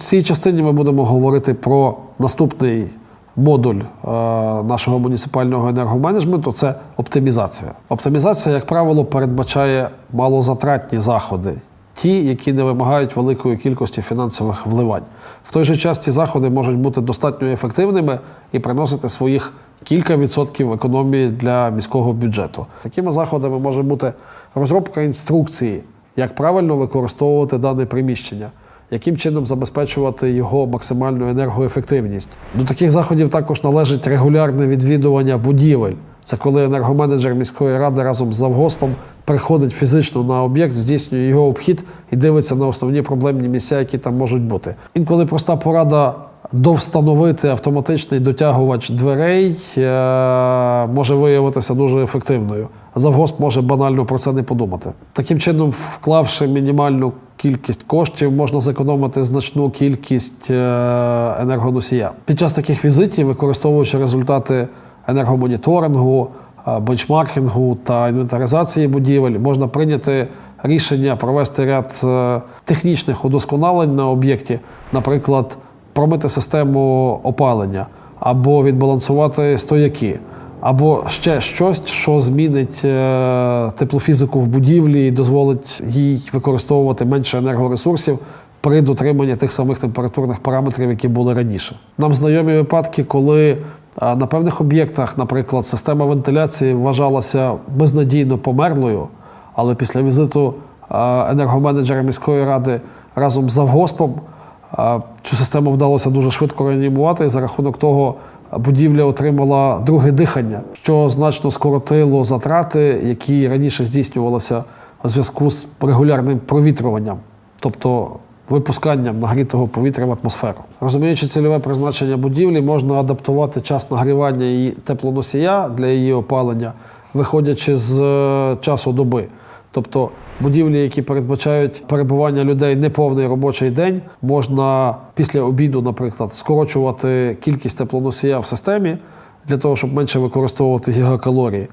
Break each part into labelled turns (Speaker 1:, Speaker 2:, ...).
Speaker 1: цій частині ми будемо говорити про наступний модуль е, нашого муніципального енергоменеджменту це оптимізація. Оптимізація, як правило, передбачає малозатратні заходи, ті, які не вимагають великої кількості фінансових вливань. В той же час ці заходи можуть бути достатньо ефективними і приносити своїх кілька відсотків економії для міського бюджету. Такими заходами може бути розробка інструкції, як правильно використовувати дане приміщення яким чином забезпечувати його максимальну енергоефективність. До таких заходів також належить регулярне відвідування будівель. Це коли енергоменеджер міської ради разом з завгоспом приходить фізично на об'єкт, здійснює його обхід і дивиться на основні проблемні місця, які там можуть бути. Інколи проста порада довстановити автоматичний дотягувач дверей е, може виявитися дуже ефективною. Завгосп може банально про це не подумати. Таким чином, вклавши мінімальну кількість коштів, можна зекономити значну кількість е, енергоносія. Під час таких візитів, використовуючи результати енергомоніторингу, е, бенчмаркінгу та інвентаризації будівель, можна прийняти рішення провести ряд е, технічних удосконалень на об'єкті, наприклад, промити систему опалення або відбалансувати стояки. Або ще щось, що змінить е, теплофізику в будівлі і дозволить їй використовувати менше енергоресурсів при дотриманні тих самих температурних параметрів, які були раніше. Нам знайомі випадки, коли е, на певних об'єктах, наприклад, система вентиляції вважалася безнадійно померлою, але після візиту е, енергоменеджера міської ради разом з завгоспом цю систему вдалося дуже швидко реанімувати, і за рахунок того будівля отримала друге дихання, що значно скоротило затрати, які раніше здійснювалися у зв'язку з регулярним провітрюванням, тобто випусканням нагрітого повітря в атмосферу. Розуміючи цільове призначення будівлі, можна адаптувати час нагрівання її теплоносія для її опалення, виходячи з е, часу доби. Тобто будівлі, які передбачають перебування людей неповний робочий день, можна після обіду, наприклад, скорочувати кількість теплоносія в системі для того, щоб менше використовувати гігакалорії.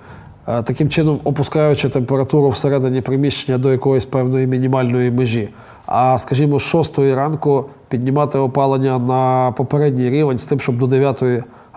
Speaker 1: Е, Таким чином, опускаючи температуру всередині приміщення до якоїсь певної мінімальної межі. А скажімо, з 6 ранку піднімати опалення на попередній рівень з тим, щоб до 9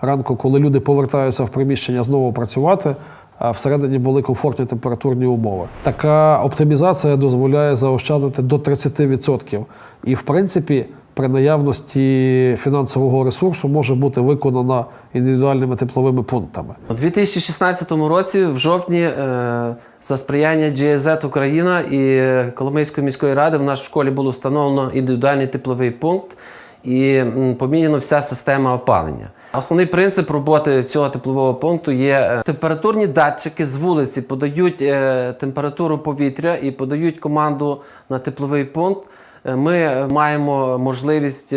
Speaker 1: ранку, коли люди повертаються в приміщення, знову працювати, всередині були комфортні температурні умови. Така оптимізація дозволяє заощадити до 30%. І, в принципі, при наявності фінансового ресурсу може бути виконана індивідуальними тепловими пунктами.
Speaker 2: У 2016 році, в жовтні, е, за сприяння GIZ Україна і Коломийської міської ради в нашій школі було встановлено індивідуальний тепловий пункт і м, поміняно вся система опалення. Основний принцип роботи цього теплового пункту є е, температурні датчики з вулиці подають е, температуру повітря і подають команду на тепловий пункт. Е, Ми маємо можливість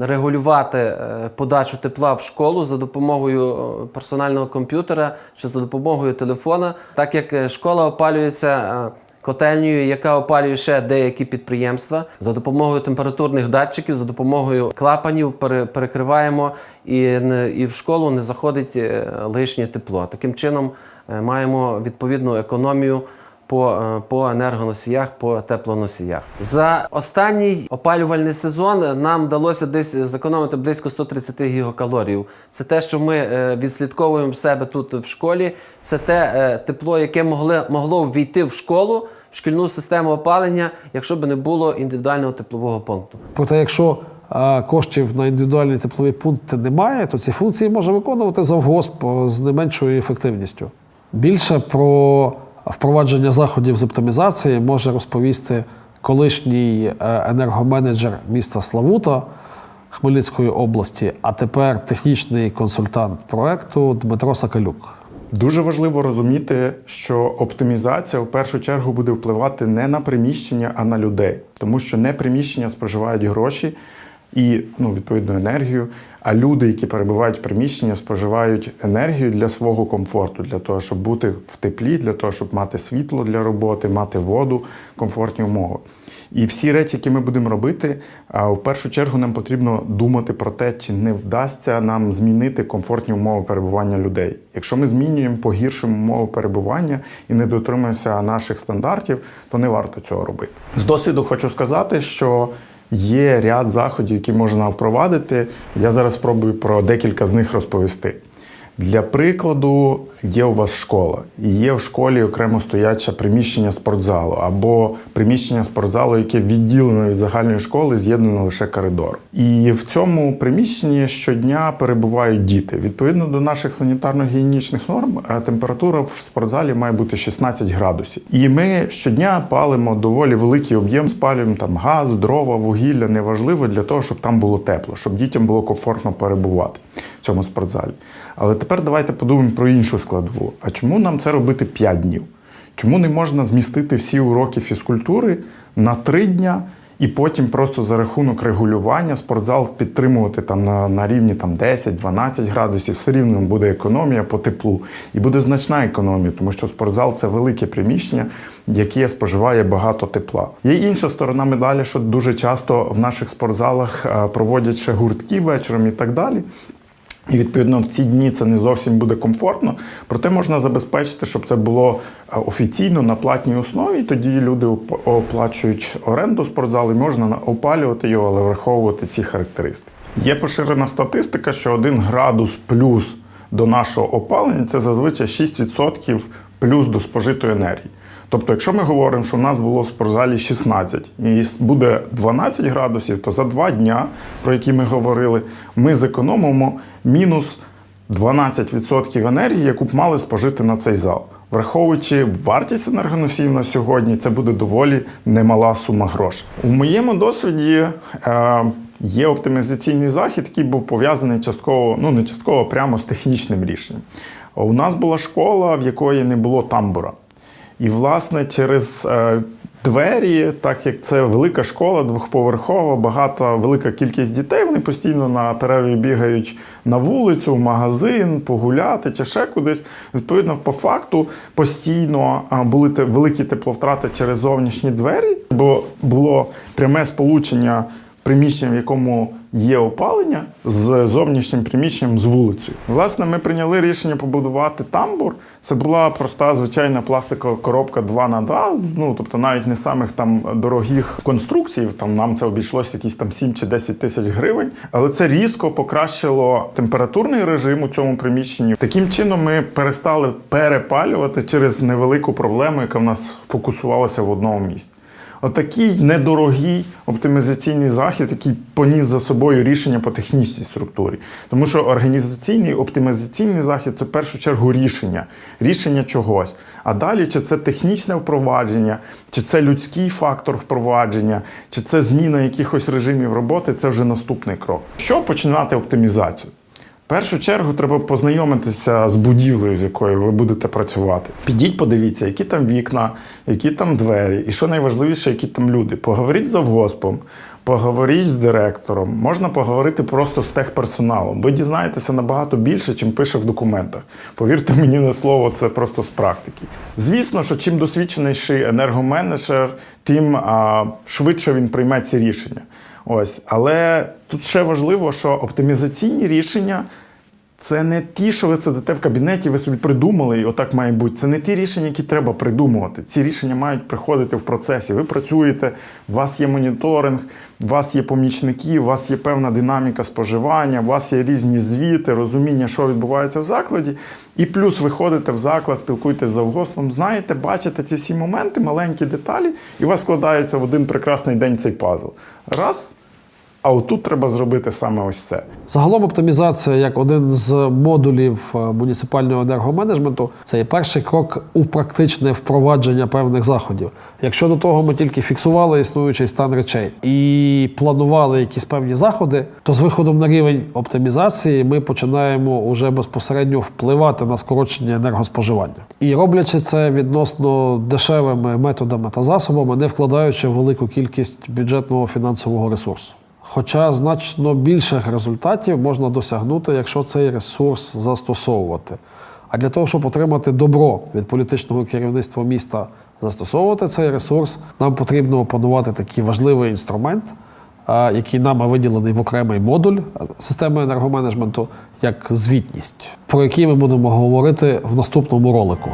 Speaker 2: регулювати подачу тепла в школу за допомогою персонального комп'ютера чи за допомогою телефона, так як школа опалюється. Котельнею, яка опалює ще деякі підприємства, за допомогою температурних датчиків, за допомогою клапанів перекриваємо і, і в школу не заходить е, лишнє тепло. Таким чином е, маємо відповідну економію по, е, по енергоносіях, по теплоносіях. За останній опалювальний сезон нам вдалося десь зекономити близько 130 гігакалорій. Це те, що ми е, відслідковуємо себе тут в школі. Це те е, тепло, яке могли, могло ввійти в школу, в шкільну систему опалення, якщо б не було індивідуального теплового пункту.
Speaker 1: Проте, якщо коштів на індивідуальні теплові пункти немає, то ці функції може виконувати завгосп з не меншою ефективністю. Більше про впровадження заходів з оптимізації може розповісти колишній е, енергоменеджер міста Славута Хмельницької області, а тепер технічний консультант проекту Дмитро Сакалюк.
Speaker 3: Дуже важливо розуміти, що оптимізація в першу чергу буде впливати не на приміщення, а на людей, тому що не приміщення споживають гроші і ну, відповідно енергію. А люди, які перебувають в приміщенні, споживають енергію для свого комфорту, для того, щоб бути в теплі, для того, щоб мати світло для роботи, мати воду, комфортні умови. І всі речі, які ми будемо робити, в першу чергу нам потрібно думати про те, чи не вдасться нам змінити комфортні умови перебування людей. Якщо ми змінюємо погіршимо умови перебування і не дотримуємося наших стандартів, то не варто цього робити. З досвіду хочу сказати, що є ряд заходів, які можна впровадити. Я зараз спробую про декілька з них розповісти. Для прикладу, є у вас школа, і є в школі окремо стояче приміщення спортзалу або приміщення спортзалу, яке відділене від загальної школи, з'єднано лише коридор. І в цьому приміщенні щодня перебувають діти. Відповідно до наших санітарно-гігієнічних норм, е, температура в спортзалі має бути 16 градусів. І ми щодня палимо доволі великий об'єм, спалюємо там газ, дрова, вугілля, неважливо для того, щоб там було тепло, щоб дітям було комфортно перебувати цьому спортзалі. Але тепер давайте подумаємо про іншу складову. А чому нам це робити 5 днів? Чому не можна змістити всі уроки фізкультури на 3 дня і потім просто за рахунок регулювання спортзал підтримувати там на, на рівні там 10-12 градусів, все рівно буде економія по теплу. І буде значна економія, тому що спортзал це велике приміщення, яке споживає багато тепла. Є інша сторона медалі, що дуже часто в наших спортзалах е, проводять ще гуртки вечором і так далі. І відповідно в ці дні це не зовсім буде комфортно, проте можна забезпечити, щоб це було е, офіційно на платній основі. Тоді люди оплачують оренду спортзалу, і можна опалювати його, але враховувати ці характеристики. Є поширена статистика, що 1 градус плюс до нашого опалення це зазвичай 6% плюс до спожитої енергії. Тобто, якщо ми говоримо, що в нас було в спортзалі 16 і буде 12 градусів, то за два дня, про які ми говорили, ми зекономимо мінус 12% енергії, яку б мали спожити на цей зал. Враховуючи вартість енергоносіїв на сьогодні, це буде доволі немала сума грошей. У моєму досвіді е, є оптимізаційний захід, який був пов'язаний частково, ну не частково, прямо з технічним рішенням. У нас була школа, в якої не було тамбура. І, власне, через е, двері, так як це велика школа, двохповерхова, багата велика кількість дітей, вони постійно на перерві бігають на вулицю, в магазин, погуляти чи ще кудись. Відповідно, по факту постійно були те- великі тепловтрати через зовнішні двері, бо було пряме сполучення приміщення, в якому є опалення, з зовнішнім приміщенням з вулицею. Власне, ми прийняли рішення побудувати тамбур. Це була проста звичайна пластикова коробка 2 на 2 ну тобто навіть не самих там дорогих конструкцій. Там нам це обійшлося якісь там 7 чи 10 тисяч гривень. Але це різко покращило температурний режим у цьому приміщенні. Таким чином ми перестали перепалювати через невелику проблему, яка в нас фокусувалася в одному місці. Отакий недорогий оптимізаційний захід, який поніс за собою рішення по технічній структурі. Тому що організаційний оптимізаційний захід це в першу чергу рішення, рішення чогось. А далі, чи це технічне впровадження, чи це людський фактор впровадження, чи це зміна якихось режимів роботи, це вже наступний крок. Що починати оптимізацію? В першу чергу треба познайомитися з будівлею, з якою ви будете працювати. Підіть, подивіться, які там вікна, які там двері, і що найважливіше, які там люди. Поговоріть з завгоспом, поговоріть з директором. Можна поговорити просто з техперсоналом. Ви дізнаєтеся набагато більше, чим пише в документах. Повірте мені на слово, це просто з практики. Звісно, що чим досвідченіший енергоменеджер, тим а, швидше він прийме ці рішення. Ось, але тут ще важливо, що оптимізаційні рішення це не ті, що ви сидите в кабінеті, ви собі придумали, і отак має бути. Це не ті рішення, які треба придумувати. Ці рішення мають приходити в процесі. Ви працюєте, у вас є моніторинг, у вас є помічники, у вас є певна динаміка споживання, у вас є різні звіти, розуміння, що відбувається в закладі. І плюс ви ходите в заклад, спілкуєтесь з завгоспом, знаєте, бачите ці всі моменти, маленькі деталі, і у вас складається в один прекрасний день цей пазл. Раз. А отут треба зробити саме ось це.
Speaker 1: Загалом оптимізація як один з модулів е, муніципального енергоменеджменту це є перший крок у практичне впровадження певних заходів. Якщо до того ми тільки фіксували існуючий стан речей і планували якісь певні заходи, то з виходом на рівень оптимізації ми починаємо уже безпосередньо впливати на скорочення енергоспоживання. І роблячи це відносно дешевими методами та засобами, не вкладаючи велику кількість бюджетного фінансового ресурсу. Хоча значно більших результатів можна досягнути, якщо цей ресурс застосовувати. А для того, щоб отримати добро від політичного керівництва міста застосовувати цей ресурс, нам потрібно опанувати такий важливий інструмент, який нам виділений в окремий модуль системи енергоменеджменту, як звітність, про який ми будемо говорити в наступному ролику.